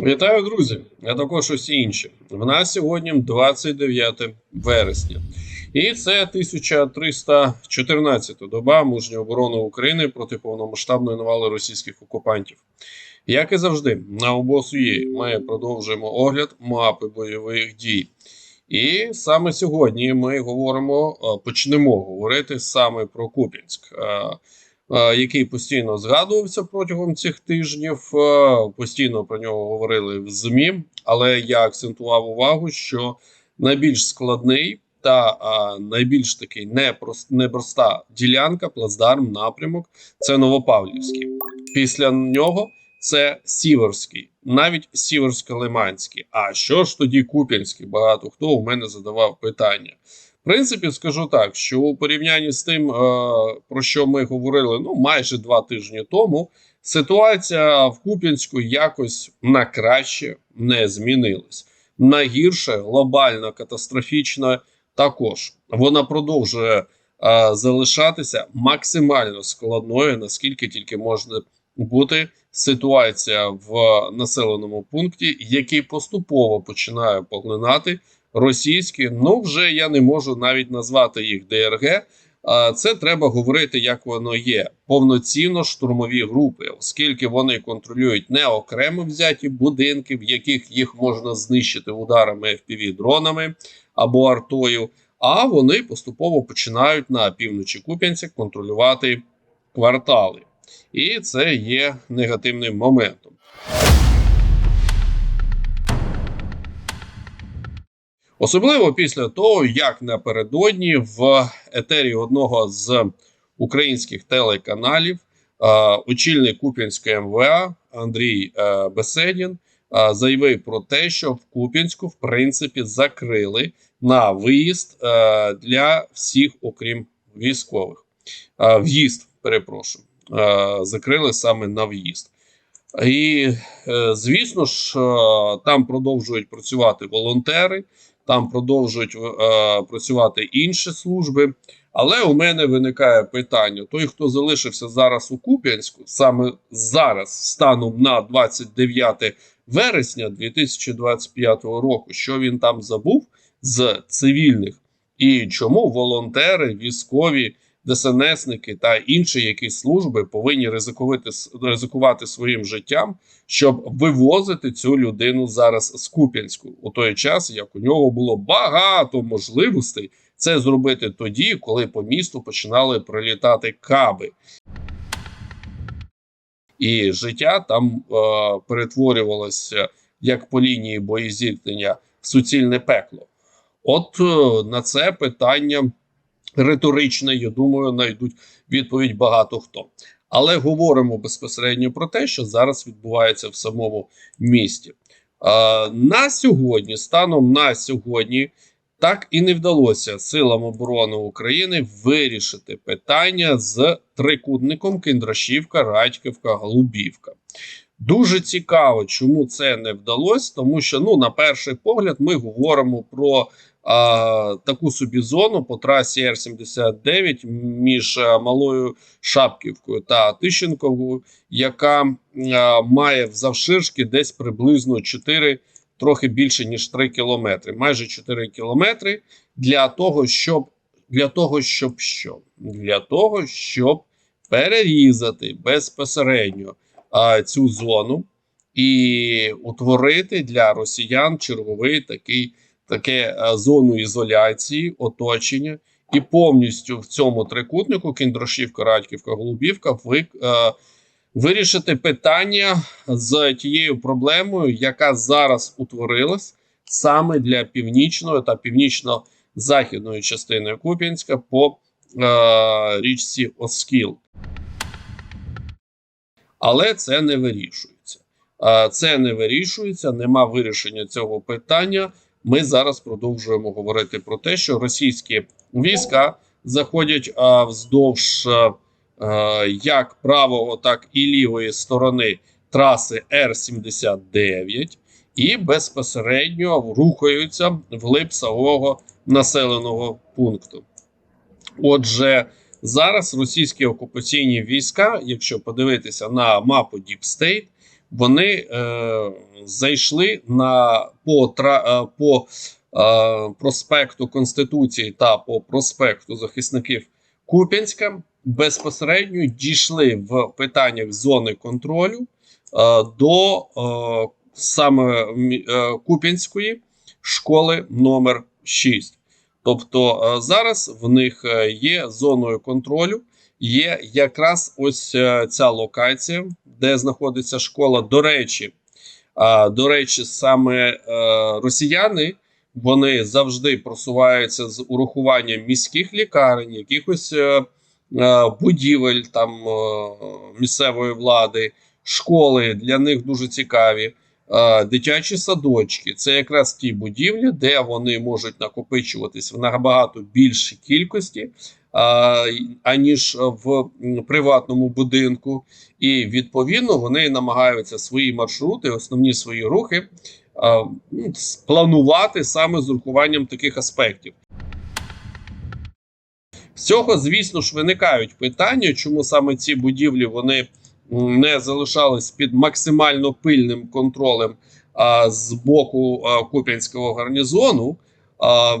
Вітаю, друзі! А також усі інші. В нас сьогодні 29 вересня, і це 1314 доба мужньої оборони України проти повномасштабної навали російських окупантів. Як і завжди, на обосує ми продовжуємо огляд мапи бойових дій. І саме сьогодні ми говоримо, е, почнемо говорити саме про Куп'янськ. Е, е, Який постійно згадувався протягом цих тижнів, е, постійно про нього говорили в ЗМІ, але я акцентував увагу, що найбільш складний та найбільш такий непрост, непроста ділянка, плацдарм, напрямок це Новопавлівський. Після нього це Сіверський, навіть Сіверсько-Лиманський. А що ж тоді Куп'янський? Багато хто у мене задавав питання. Принципі, скажу так, що у порівнянні з тим, е, про що ми говорили ну майже два тижні тому, ситуація в Куп'янську якось на краще не змінилась. На гірше, глобально катастрофічно також. Вона продовжує е, залишатися максимально складною, наскільки тільки може бути ситуація в населеному пункті, який поступово починає поглинати російські. Ну вже я не можу навіть назвати їх ДРГ. Це треба говорити, як воно є. Повноцінно штурмові групи, оскільки вони контролюють не окремо взяті будинки, в яких їх можна знищити ударами fpv дронами або артою. А вони поступово починають на півночі Куп'янця контролювати квартали. І це є негативним моментом. Особливо після того, як напередодні в етері одного з українських телеканалів очільник Куп'янської МВА Андрій е, Беседін заявив про те, що в Куп'янську в принципі закрили на виїзд е, для всіх, окрім військових. В'їзд, перепрошую, е, закрили саме на в'їзд. І, звісно ж, там продовжують працювати волонтери, там продовжують е, працювати інші служби. Але у мене виникає питання: той, хто залишився зараз у Куп'янську, саме зараз, станом на 29 вересня 2025 року, що він там забув з цивільних, і чому волонтери, військові, ДСНСники та інші якісь служби повинні ризикувати, ризикувати своїм життям, щоб вивозити цю людину зараз з Куп'янську у той час, як у нього було багато можливостей це зробити тоді, коли по місту починали прилітати каби. І життя там е, перетворювалося як по лінії боєзіткнення в суцільне пекло. От е, на це питання риторичне, я думаю, знайдуть відповідь багато хто. Але говоримо безпосередньо про те, що зараз відбувається в самому місті. На сьогодні, станом на сьогодні, так і не вдалося силам оборони України вирішити питання з трикутником Кіндрашівка, Радьківка, Голубівка. Дуже цікаво, чому це не вдалося, тому що ну на перший погляд ми говоримо про таку собі зону по трасі Р-79 між а, Малою Шапківкою та Тищенковою, яка а, має завширшки десь приблизно 4 трохи більше ніж 3 кілометри, майже 4 кілометри для того, щоб для того, щоб що? Для того, щоб перерізати безпосередньо а, цю зону і утворити для росіян черговий такий таке зону ізоляції, оточення, і повністю в цьому трикутнику Кіндрошівка, Радьківка, Голубівка ви. А, вирішити питання з тією проблемою, яка зараз утворилась саме для північної та північно-західної частини Куп'янська по е, річці Оскіл. Але це не вирішується. Е, це не вирішується, нема вирішення цього питання. Ми зараз продовжуємо говорити про те, що російські війська заходять е, вздовж. Е, Е, як правого, так і лівої сторони траси Р-79 і безпосередньо рухаються вглиб самого населеного пункту. Отже, зараз російські окупаційні війська, якщо подивитися на мапу State, вони е, зайшли на по, е, по е, проспекту Конституції та по проспекту захисників Куп'янська безпосередньо дійшли в питаннях зони контролю е, до е, саме е, Куп'янської школи номер 6. Тобто е, зараз в них е, є зоною контролю, є якраз ось е, ця локація, де знаходиться школа. До речі, до речі, саме е, росіяни вони завжди просуваються з урахуванням міських лікарень, якихось е, е, будівель там місцевої влади, школи для них дуже цікаві. Дитячі садочки це якраз ті будівлі, де вони можуть накопичуватись в набагато більшій кількості, аніж в приватному будинку. І відповідно вони намагаються свої маршрути, основні свої рухи ну, спланувати саме з урахуванням таких аспектів. З цього, звісно ж, виникають питання, чому саме ці будівлі вони не залишались під максимально пильним контролем а, з боку а, Куп'янського гарнізону. А,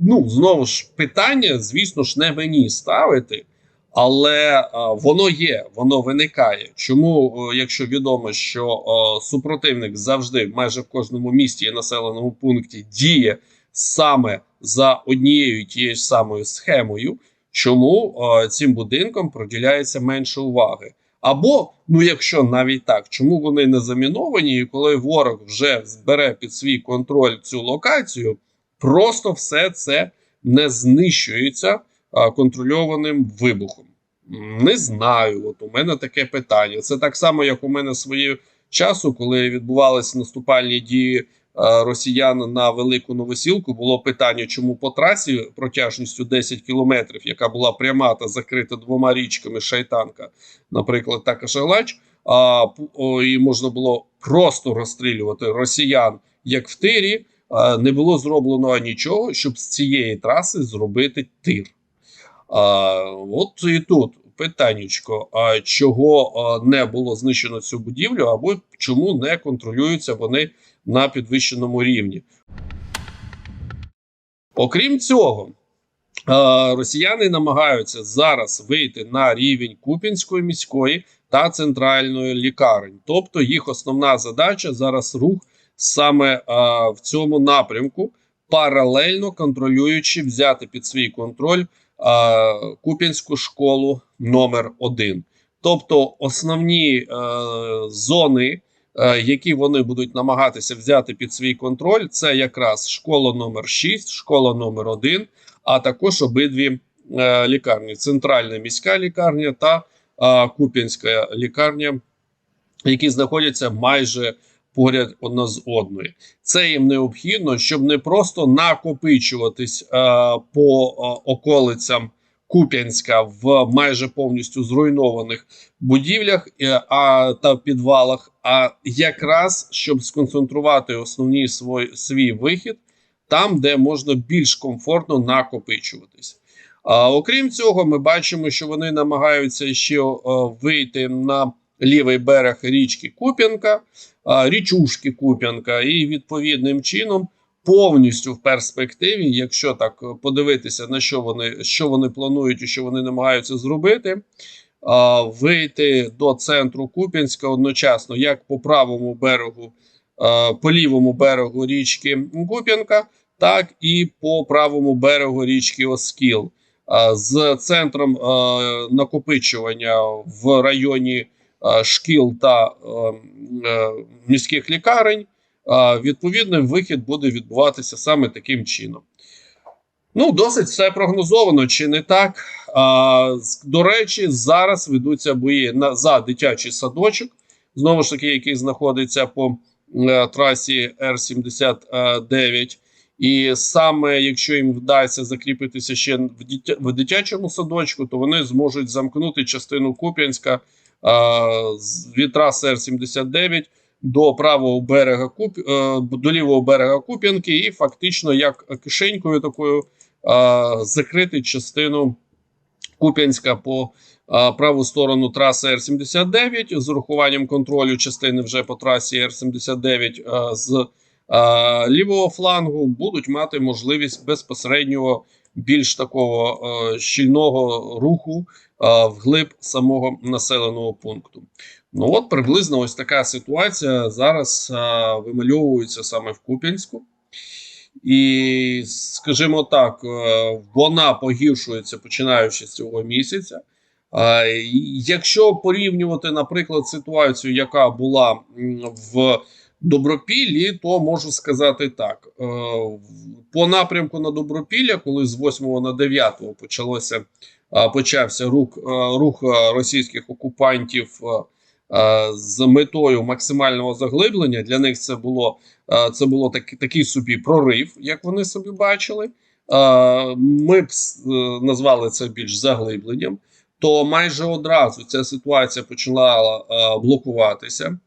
ну, знову ж питання, звісно ж, не мені ставити, але а, воно є, воно виникає. Чому, о, якщо відомо, що о, супротивник завжди майже в кожному місті і населеному пункті діє саме за однією тією ж самою схемою, чому цим будинкам приділяється менше уваги? Або, ну якщо навіть так, чому вони не заміновані, і коли ворог вже збере під свій контроль цю локацію, просто все це не знищується контрольованим вибухом. Не знаю. От у мене таке питання. Це так само, як у мене свого часу, коли відбувалися наступальні дії росіян на велику новосілку, було питання, чому по трасі протяжністю 10 кілометрів, яка була пряма та закрита двома річками Шайтанка, наприклад, та Кашалач, а і можна було просто розстрілювати росіян як в тирі. Не було зроблено нічого, щоб з цієї траси зробити тир. А, от і тут питаннячко: а чого не було знищено цю будівлю, або чому не контролюються вони на підвищеному рівні? Окрім цього, росіяни намагаються зараз вийти на рівень Купінської міської та центральної лікарень. Тобто їх основна задача зараз рух саме а, в цьому напрямку, паралельно контролюючи взяти під свій контроль а, Куп'янську школу номер 1 Тобто основні е, зони, е, які вони будуть намагатися взяти під свій контроль, це якраз школа номер 6 школа номер 1 а також обидві е, лікарні: центральна міська лікарня та е, Куп'янська лікарня, які знаходяться майже поряд одна з одною. Це їм необхідно, щоб не просто накопичуватись е, по е, околицям Куп'янська в майже повністю зруйнованих будівлях е, а, та підвалах, а якраз щоб сконцентрувати основний свій, свій вихід там, де можна більш комфортно накопичуватись. А, окрім цього, ми бачимо, що вони намагаються ще е, вийти на лівий берег річки Куп'янка, річушки Куп'янка, і відповідним чином повністю в перспективі, якщо так подивитися на що вони, що вони планують і що вони намагаються зробити. Вийти до центру Куп'янська одночасно, як по правому берегу, по лівому берегу річки Куп'янка, так і по правому берегу річки Оскіл, з центром накопичування в районі шкіл та е, е, міських лікарень, е, відповідний вихід буде відбуватися саме таким чином. Ну, досить все прогнозовано, чи не так? До речі, зараз ведуться бої за дитячий садочок, знову ж таки, який знаходиться по е, трасі Р-79. І саме якщо їм вдасться закріпитися ще в, в дитячому садочку, то вони зможуть замкнути частину Куп'янська від траси Р-79 до правого берега Куп, е, до лівого берега Куп'янки, і фактично як кишенькою такою закрити частину Куп'янська по праву сторону траси Р-79 з урахуванням контролю частини вже по трасі Р-79 з лівого флангу будуть мати можливість безпосереднього більш такого щільного руху а, вглиб самого населеного пункту. Ну от приблизно ось така ситуація зараз вимальовується саме в Куп'янську. І, скажімо так, е, вона погіршується починаючи з цього місяця. Якщо порівнювати, наприклад, ситуацію, яка була в Добропіллі, то можу сказати так: Е, по напрямку на Добропілля, коли з 8 на 9 почалося, почався рух, е, рух е, російських окупантів е, е, з метою максимального заглиблення, для них це було Е, Це було так, такий собі прорив, як вони собі бачили. Е, Ми б е, назвали це більш заглибленням. То майже одразу ця ситуація почала е, блокуватися.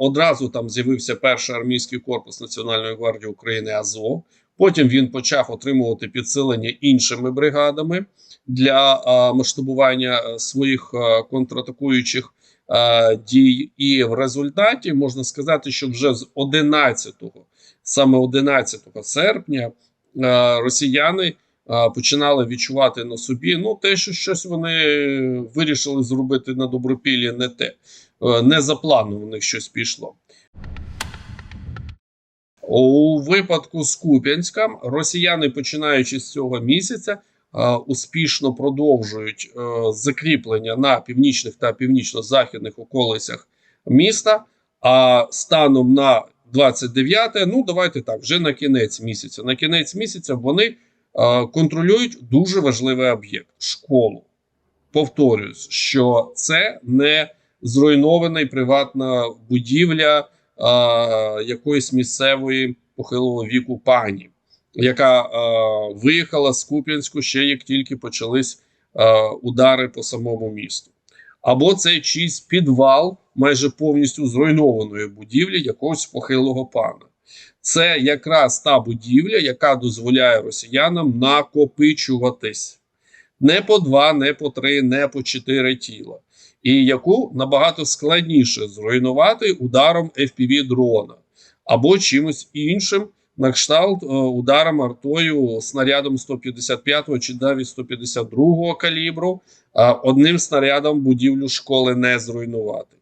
Одразу там з'явився перший армійський корпус Національної гвардії України Азов. Потім він почав отримувати підсилення іншими бригадами для масштабування е, своїх е, контратакуючих е, дій, і в результаті можна сказати, що вже з 11-го, саме 11 серпня, росіяни починали відчувати на собі ну те, що щось вони вирішили зробити на добропіллі, не те, не за щось пішло. У випадку з Куп'янська росіяни, починаючи з цього місяця, е, успішно продовжують е, закріплення на північних та північно-західних околицях міста. А станом на 29, ну давайте так, вже на кінець місяця. На кінець місяця вони е, контролюють дуже важливий об'єкт школу. Повторюсь, що це не зруйнована приватна будівля е, якоїсь місцевої похилого віку пані, яка е, виїхала з Куп'янську ще як тільки почались е, удари по самому місту. Або це чийсь підвал майже повністю зруйнованої будівлі якогось похилого пана. Це якраз та будівля, яка дозволяє росіянам накопичуватись не по два, не по три, не по чотири тіла, і яку набагато складніше зруйнувати ударом fpv дрона або чимось іншим, на кшталт е, ударом артою снарядом 155 чи навіть 152 калібру, одним снарядом будівлю школи не зруйнувати.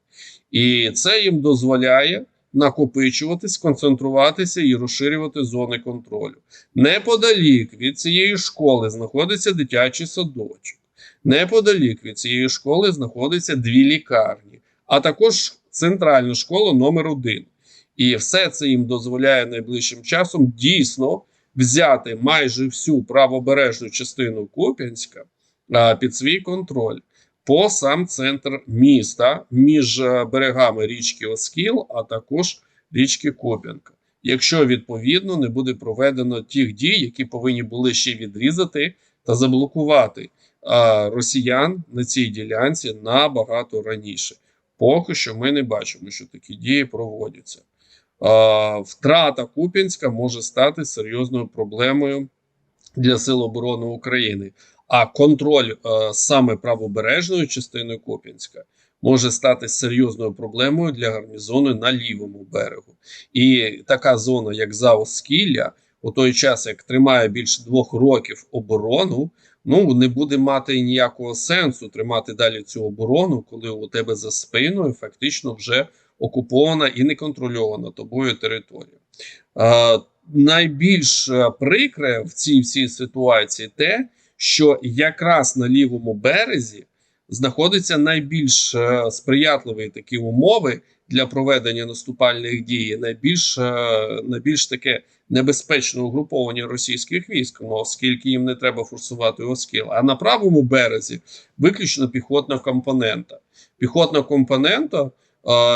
І це їм дозволяє накопичуватись, концентруватися і розширювати зони контролю. Неподалік від цієї школи знаходиться дитячий садочок. Неподалік від цієї школи знаходиться дві лікарні, а також центральна школа номер 1 І все це їм дозволяє найближчим часом дійсно взяти майже всю правобережну частину Куп'янська під свій контроль по сам центр міста між е, берегами річки Оскіл, а також річки Коп'янка. Якщо відповідно не буде проведено тих дій, які повинні були ще відрізати та заблокувати росіян на цій ділянці набагато раніше. Поки що ми не бачимо, що такі дії проводяться. Втрата Куп'янська може стати серйозною проблемою для Сил оборони України. А контроль саме правобережної частини Коп'янська може стати серйозною проблемою для гарнізону на лівому берегу. І така зона, як Заоскілля, у той час, як тримає більше двох років оборону, ну не буде мати ніякого сенсу тримати далі цю оборону, коли у тебе за спиною фактично вже окупована і не контрольована тобою територія. Е, найбільш прикре в цій всій ситуації те, що якраз на лівому березі знаходяться найбільш е, сприятливі такі умови для проведення наступальних дій, найбільш, е, найбільш таке небезпечне угруповання російських військ, ну, оскільки їм не треба форсувати Оскіл. А на правому березі виключно піхотна компонента. Піхотна компонента, е,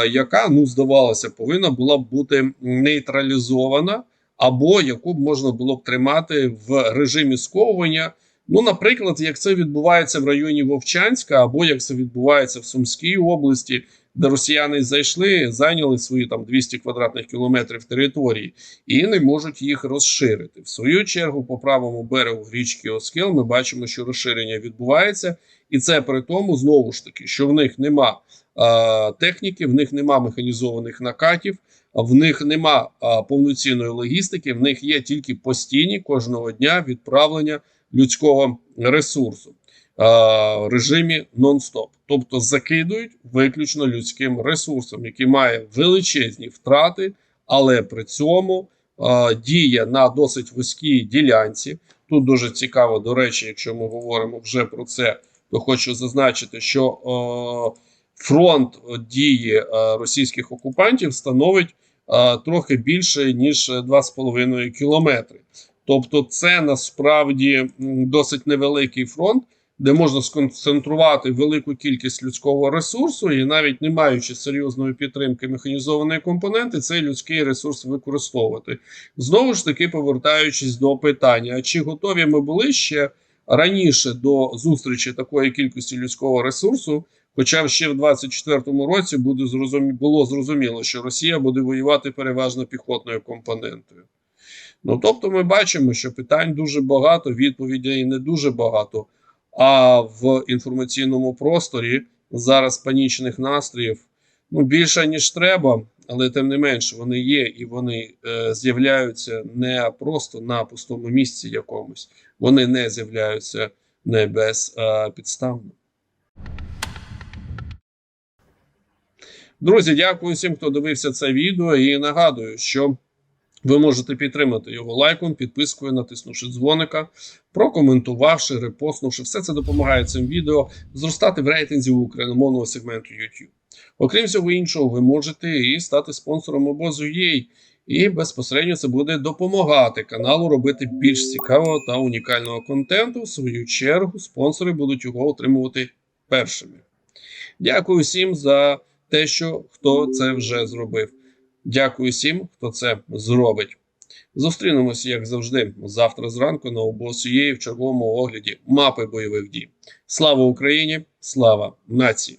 яка ну здавалося, повинна була б бути нейтралізована, або яку б можна було б тримати в режимі сковування. Ну, наприклад, як це відбувається в районі Вовчанська, або як це відбувається в Сумській області, де росіяни зайшли, зайняли свої там 200 квадратних кілометрів території і не можуть їх розширити. В свою чергу, по правому берегу річки Оскіл, ми бачимо, що розширення відбувається, і це при тому знову ж таки, що в них нема а, техніки, в них нема механізованих накатів, в них нема а, повноцінної логістики, в них є тільки постійні кожного дня відправлення людського ресурсу а, режимі нон-стоп, тобто закидують виключно людським ресурсом, який має величезні втрати, але при цьому діє на досить вузькій ділянці. Тут дуже цікаво, до речі, якщо ми говоримо вже про це, то хочу зазначити, що фронт дії російських окупантів становить трохи більше ніж 2,5 кілометри. Тобто, це насправді досить невеликий фронт, де можна сконцентрувати велику кількість людського ресурсу, і навіть не маючи серйозної підтримки механізованої компоненти, цей людський ресурс використовувати. Знову ж таки, повертаючись до питання: чи готові ми були ще раніше до зустрічі такої кількості людського ресурсу? Хоча ще в 24-му році буде зрозумі... було зрозуміло, що Росія буде воювати переважно піхотною компонентою. Ну тобто, ми бачимо, що питань дуже багато, відповідей не дуже багато. А в інформаційному просторі зараз панічних настроїв ну більше ніж треба, але тим не менш вони є і вони е, з'являються не просто на пустому місці якомусь, вони не з'являються не без е, підставно. Друзі, дякую всім, хто дивився це відео, і нагадую, що ви можете підтримати його лайком, підпискою, натиснувши дзвоника, прокоментувавши, репостнувши. Все це допомагає цим відео зростати в рейтинзі україномовного сегменту YouTube. Окрім всього іншого, ви можете і стати спонсором обозу UA, і безпосередньо це буде допомагати каналу робити більш цікавого та унікального контенту. В свою чергу спонсори будуть його отримувати першими. Дякую всім за те, що хто це вже зробив. Дякую всім, хто це зробить. Зустрінемося, як завжди, завтра зранку на обосієї в черговому огляді мапи бойових дій. Слава Україні! Слава нації!